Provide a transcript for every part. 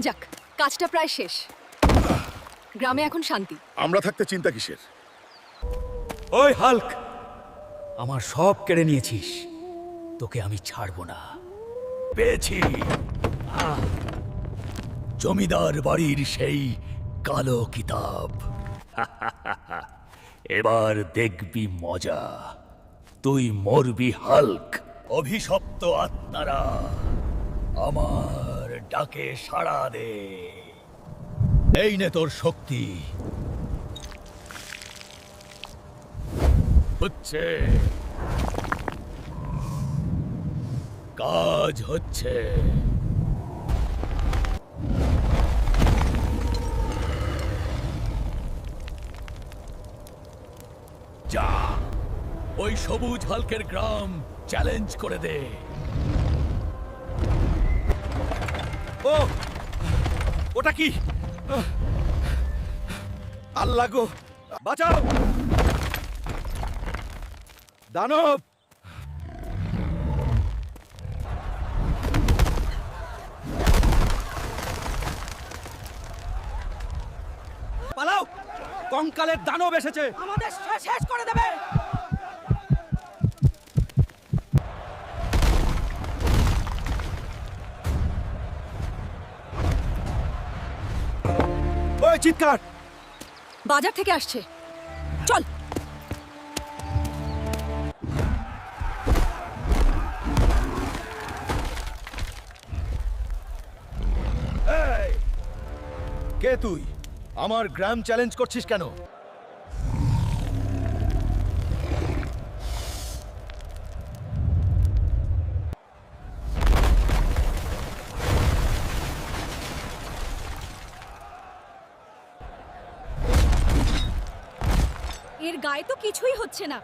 যাক কাজটা প্রায় শেষ। গ্রামে এখন শান্তি। আমরা থাকতে চিন্তা কিসের? ওই হাল্ক! আমার সব কেড়ে নিয়েছিস। তোকে আমি ছাড়বো না। পেয়েছি। আহ! জমিদার বাড়ির সেই কালো কিতাব। এবার দেখবি মজা। তুই মরবি হাল্ক। অভিশপ্ত আত্মারা আমার ডাকে সাড়া দে। এই নে তোর শক্তি। হচ্ছে। কাজ হচ্ছে। যা, ওই সবুজ হালকের গ্রাম চ্যালেঞ্জ করে দে। ও, ওটা কি? আল্লাহ গো, বাঁচাও! দানব! পালাও! কঙ্কালের দানব এসেছে। আমাদের শেষ করে দেবে। চিৎকার। বাজার থেকে আসছে। চল। কে তুই? আমার গ্রাম চ্যালেঞ্জ করছিস কেন? এর গায়ে তো কিছুই হচ্ছে না।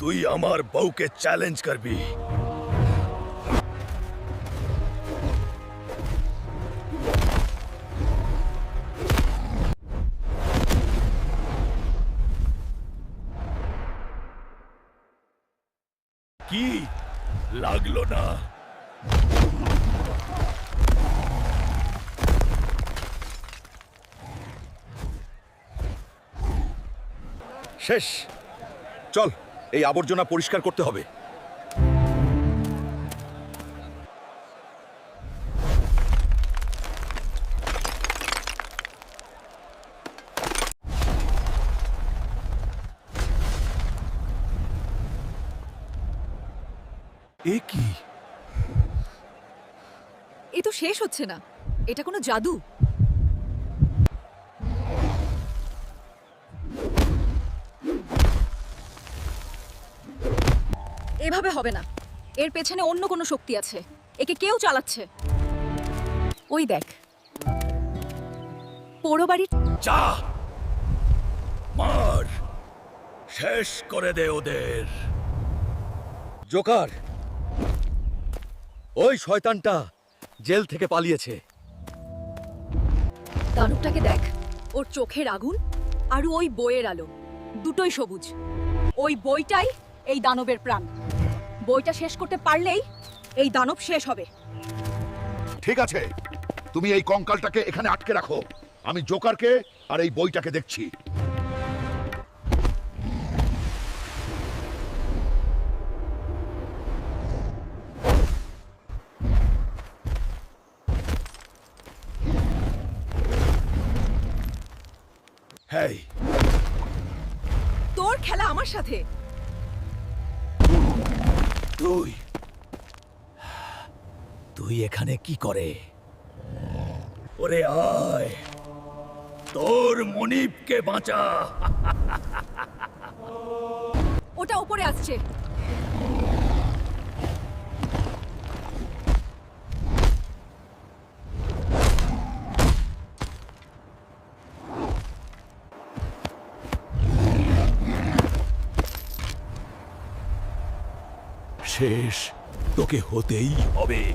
তুই আমার বউকে চ্যালেঞ্জ করবি। কি? লাগল না। শেষ। চল, এই আবর্জনা পরিষ্কার করতে হবে। কি? এ তো শেষ হচ্ছে না। এটা কোনো জাদু? এভাবে হবে না। এর পেছনে অন্য কোনো শক্তি আছে। একে কেউ চালাচ্ছে। ওই দেখ। পোড়ো বাড়ির যা! মার! শেষ করে দে ওদের। জোকার! ওই শয়তানটা জেল থেকে পালিয়েছে। দানবটাকে দেখ। ওর চোখের আগুন আর ওই বইয়ের আলো। দুটোই সবুজ। ওই বইটাই এই দানবের প্রাণ। বইটা শেষ করতে পারলেই এই দানব শেষ হবে। ঠিক আছে। তুমি এই কঙ্কালটাকে এখানে আটকে রাখো। আমি জোকারকে আর এই বইটাকে দেখছি। তোর খেলা আমার সাথে। তুই? তুই এখানে কি করে? ওরে আয়। তোর মনিবকে বাঁচা। ওটা উপরে আসছে। শেষ। তোকে হতেই হবে।